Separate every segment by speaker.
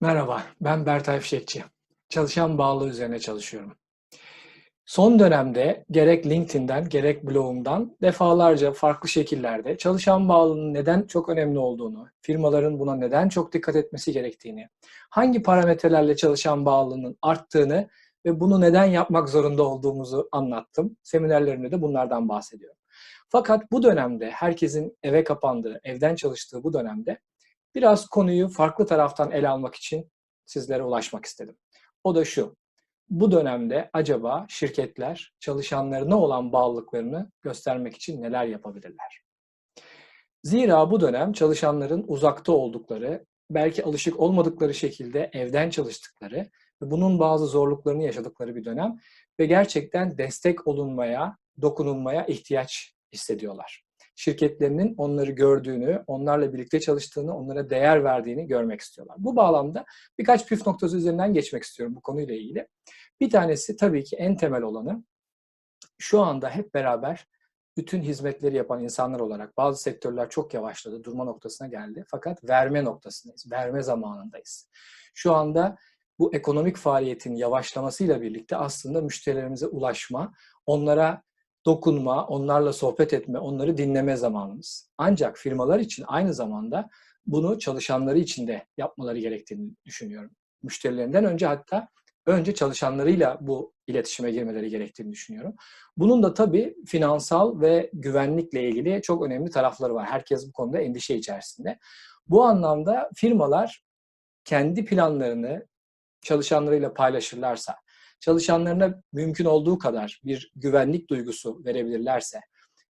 Speaker 1: Merhaba, ben Bertay Fişekçi. Çalışan bağlılığı üzerine çalışıyorum. Son dönemde gerek LinkedIn'den gerek blogumdan defalarca farklı şekillerde çalışan bağlılığının neden çok önemli olduğunu, firmaların buna neden çok dikkat etmesi gerektiğini, hangi parametrelerle çalışan bağlılığının arttığını ve bunu neden yapmak zorunda olduğumuzu anlattım. Seminerlerimde de bunlardan bahsediyorum. Fakat bu dönemde herkesin eve kapandığı, evden çalıştığı bu dönemde biraz konuyu farklı taraftan ele almak için sizlere ulaşmak istedim. O da şu. Bu dönemde acaba şirketler çalışanlarına olan bağlılıklarını göstermek için neler yapabilirler? Zira bu dönem çalışanların uzakta oldukları, belki alışık olmadıkları şekilde evden çalıştıkları ve bunun bazı zorluklarını yaşadıkları bir dönem ve gerçekten destek olunmaya, dokunulmaya ihtiyaç hissediyorlar şirketlerinin onları gördüğünü, onlarla birlikte çalıştığını, onlara değer verdiğini görmek istiyorlar. Bu bağlamda birkaç püf noktası üzerinden geçmek istiyorum bu konuyla ilgili. Bir tanesi tabii ki en temel olanı şu anda hep beraber bütün hizmetleri yapan insanlar olarak bazı sektörler çok yavaşladı, durma noktasına geldi. Fakat verme noktasındayız, verme zamanındayız. Şu anda bu ekonomik faaliyetin yavaşlamasıyla birlikte aslında müşterilerimize ulaşma, onlara dokunma, onlarla sohbet etme, onları dinleme zamanımız. Ancak firmalar için aynı zamanda bunu çalışanları için de yapmaları gerektiğini düşünüyorum. Müşterilerinden önce hatta önce çalışanlarıyla bu iletişime girmeleri gerektiğini düşünüyorum. Bunun da tabii finansal ve güvenlikle ilgili çok önemli tarafları var. Herkes bu konuda endişe içerisinde. Bu anlamda firmalar kendi planlarını çalışanlarıyla paylaşırlarsa, çalışanlarına mümkün olduğu kadar bir güvenlik duygusu verebilirlerse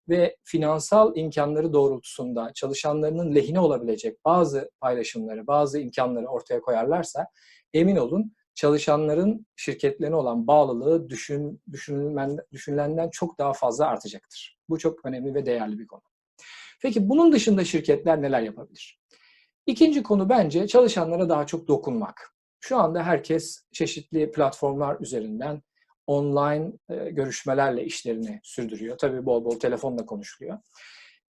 Speaker 1: ve finansal imkanları doğrultusunda çalışanlarının lehine olabilecek bazı paylaşımları, bazı imkanları ortaya koyarlarsa emin olun çalışanların şirketlerine olan bağlılığı düşün, düşünülen, düşünülenden çok daha fazla artacaktır. Bu çok önemli ve değerli bir konu. Peki bunun dışında şirketler neler yapabilir? İkinci konu bence çalışanlara daha çok dokunmak. Şu anda herkes çeşitli platformlar üzerinden online e, görüşmelerle işlerini sürdürüyor. Tabii bol bol telefonla konuşuluyor.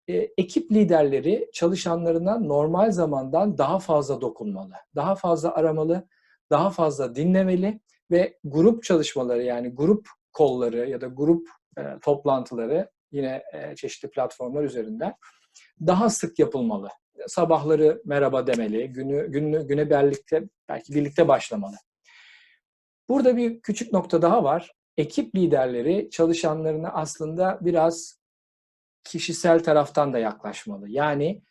Speaker 1: E, ekip liderleri çalışanlarına normal zamandan daha fazla dokunmalı, daha fazla aramalı, daha fazla dinlemeli ve grup çalışmaları yani grup kolları ya da grup e, toplantıları yine çeşitli platformlar üzerinden daha sık yapılmalı sabahları merhaba demeli, günü, günü güne birlikte belki birlikte başlamalı. Burada bir küçük nokta daha var. Ekip liderleri çalışanlarına aslında biraz kişisel taraftan da yaklaşmalı. Yani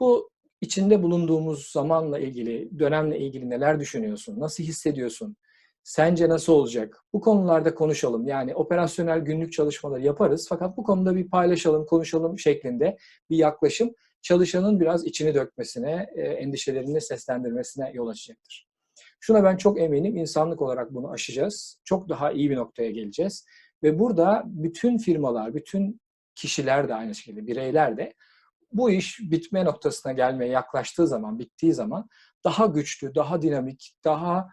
Speaker 1: bu içinde bulunduğumuz zamanla ilgili, dönemle ilgili neler düşünüyorsun? Nasıl hissediyorsun? Sence nasıl olacak? Bu konularda konuşalım. Yani operasyonel günlük çalışmaları yaparız. Fakat bu konuda bir paylaşalım, konuşalım şeklinde bir yaklaşım çalışanın biraz içini dökmesine, e, endişelerini seslendirmesine yol açacaktır. Şuna ben çok eminim, insanlık olarak bunu aşacağız. Çok daha iyi bir noktaya geleceğiz. Ve burada bütün firmalar, bütün kişiler de aynı şekilde, bireyler de bu iş bitme noktasına gelmeye yaklaştığı zaman, bittiği zaman daha güçlü, daha dinamik, daha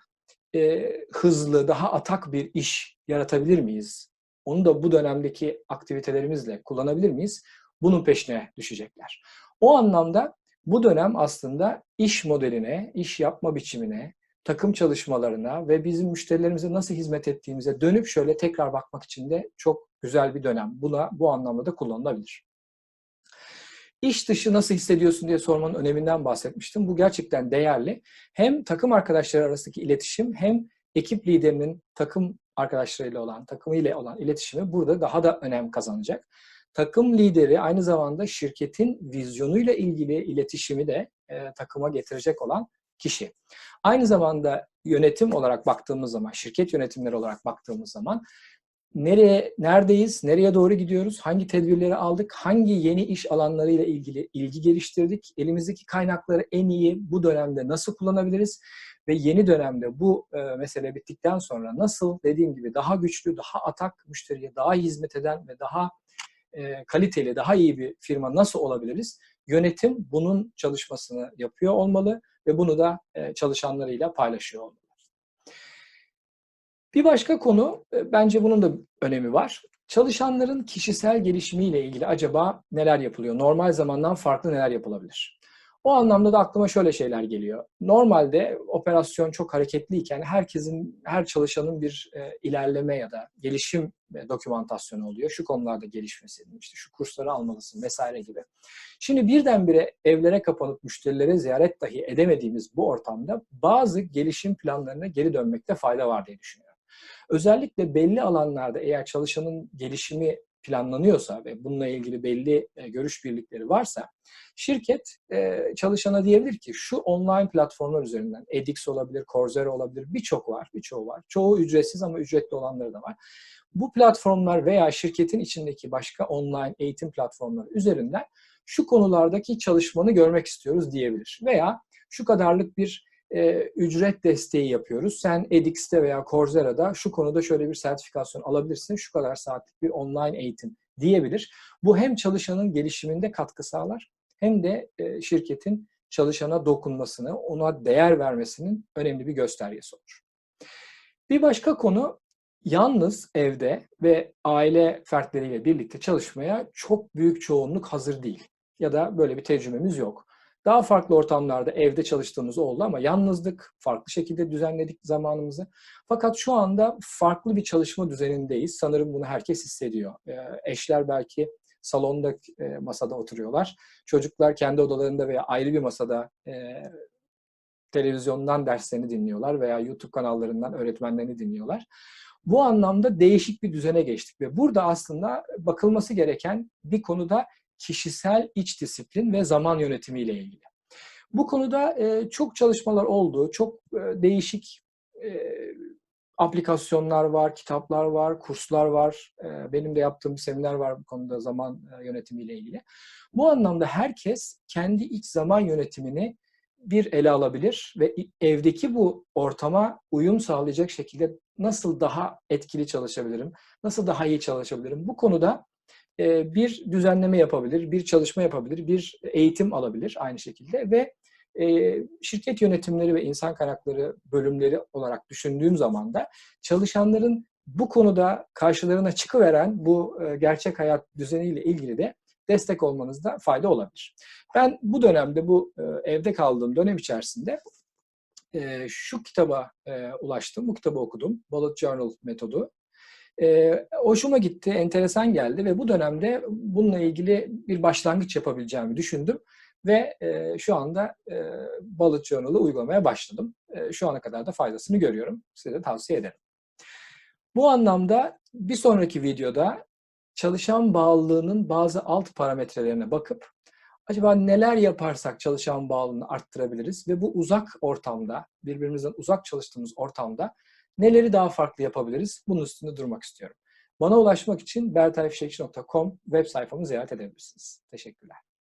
Speaker 1: e, hızlı, daha atak bir iş yaratabilir miyiz? Onu da bu dönemdeki aktivitelerimizle kullanabilir miyiz? Bunun peşine düşecekler. O anlamda bu dönem aslında iş modeline, iş yapma biçimine, takım çalışmalarına ve bizim müşterilerimize nasıl hizmet ettiğimize dönüp şöyle tekrar bakmak için de çok güzel bir dönem. Buna bu anlamda da kullanılabilir. İş dışı nasıl hissediyorsun diye sormanın öneminden bahsetmiştim. Bu gerçekten değerli. Hem takım arkadaşları arasındaki iletişim hem ekip liderinin takım arkadaşlarıyla olan, takımıyla olan iletişimi burada daha da önem kazanacak takım lideri aynı zamanda şirketin vizyonuyla ilgili iletişimi de e, takıma getirecek olan kişi. Aynı zamanda yönetim olarak baktığımız zaman, şirket yönetimleri olarak baktığımız zaman nereye neredeyiz, nereye doğru gidiyoruz, hangi tedbirleri aldık, hangi yeni iş alanlarıyla ilgili ilgi geliştirdik, elimizdeki kaynakları en iyi bu dönemde nasıl kullanabiliriz ve yeni dönemde bu e, mesele bittikten sonra nasıl dediğim gibi daha güçlü, daha atak müşteriye daha hizmet eden ve daha e, kaliteli, daha iyi bir firma nasıl olabiliriz? Yönetim bunun çalışmasını yapıyor olmalı ve bunu da e, çalışanlarıyla paylaşıyor olmalı. Bir başka konu, e, bence bunun da önemi var. Çalışanların kişisel gelişimiyle ilgili acaba neler yapılıyor? Normal zamandan farklı neler yapılabilir? O anlamda da aklıma şöyle şeyler geliyor. Normalde operasyon çok hareketliyken herkesin, her çalışanın bir e, ilerleme ya da gelişim e, dokümantasyonu oluyor. Şu konularda gelişmesi, işte şu kursları almalısın vesaire gibi. Şimdi birdenbire evlere kapanıp müşterilere ziyaret dahi edemediğimiz bu ortamda bazı gelişim planlarına geri dönmekte fayda var diye düşünüyorum. Özellikle belli alanlarda eğer çalışanın gelişimi planlanıyorsa ve bununla ilgili belli e, görüş birlikleri varsa şirket e, çalışana diyebilir ki şu online platformlar üzerinden edX olabilir, Coursera olabilir birçok var, birçoğu var. Çoğu ücretsiz ama ücretli olanları da var. Bu platformlar veya şirketin içindeki başka online eğitim platformları üzerinden şu konulardaki çalışmanı görmek istiyoruz diyebilir. Veya şu kadarlık bir e, ücret desteği yapıyoruz. Sen edX'te veya Coursera'da şu konuda şöyle bir sertifikasyon alabilirsin. Şu kadar saatlik bir online eğitim diyebilir. Bu hem çalışanın gelişiminde katkı sağlar hem de e, şirketin çalışana dokunmasını, ona değer vermesinin önemli bir göstergesi olur. Bir başka konu yalnız evde ve aile fertleriyle birlikte çalışmaya çok büyük çoğunluk hazır değil. Ya da böyle bir tecrübemiz yok. Daha farklı ortamlarda evde çalıştığımız oldu ama yalnızdık, farklı şekilde düzenledik zamanımızı. Fakat şu anda farklı bir çalışma düzenindeyiz. Sanırım bunu herkes hissediyor. eşler belki salonda e, masada oturuyorlar. Çocuklar kendi odalarında veya ayrı bir masada e, televizyondan derslerini dinliyorlar veya YouTube kanallarından öğretmenlerini dinliyorlar. Bu anlamda değişik bir düzene geçtik ve burada aslında bakılması gereken bir konuda kişisel iç disiplin ve zaman yönetimi ile ilgili. Bu konuda e, çok çalışmalar oldu, çok e, değişik e, aplikasyonlar var, kitaplar var, kurslar var. E, benim de yaptığım bir seminer var bu konuda zaman e, yönetimi ile ilgili. Bu anlamda herkes kendi iç zaman yönetimini bir ele alabilir ve evdeki bu ortama uyum sağlayacak şekilde nasıl daha etkili çalışabilirim, nasıl daha iyi çalışabilirim? Bu konuda bir düzenleme yapabilir, bir çalışma yapabilir, bir eğitim alabilir aynı şekilde ve e, şirket yönetimleri ve insan kaynakları bölümleri olarak düşündüğüm zaman da çalışanların bu konuda karşılarına çıkıveren bu e, gerçek hayat düzeniyle ilgili de destek olmanızda fayda olabilir. Ben bu dönemde, bu evde kaldığım dönem içerisinde şu kitaba ulaştım, bu kitabı okudum. Bullet Journal metodu. E, hoşuma gitti, enteresan geldi ve bu dönemde bununla ilgili bir başlangıç yapabileceğimi düşündüm ve e, şu anda e, Bullet Journal'ı uygulamaya başladım. E, şu ana kadar da faydasını görüyorum. Size de tavsiye ederim. Bu anlamda bir sonraki videoda çalışan bağlılığının bazı alt parametrelerine bakıp acaba neler yaparsak çalışan bağlılığını arttırabiliriz ve bu uzak ortamda, birbirimizden uzak çalıştığımız ortamda Neleri daha farklı yapabiliriz? Bunun üstünde durmak istiyorum. Bana ulaşmak için bertayfişekçi.com web sayfamı ziyaret edebilirsiniz. Teşekkürler.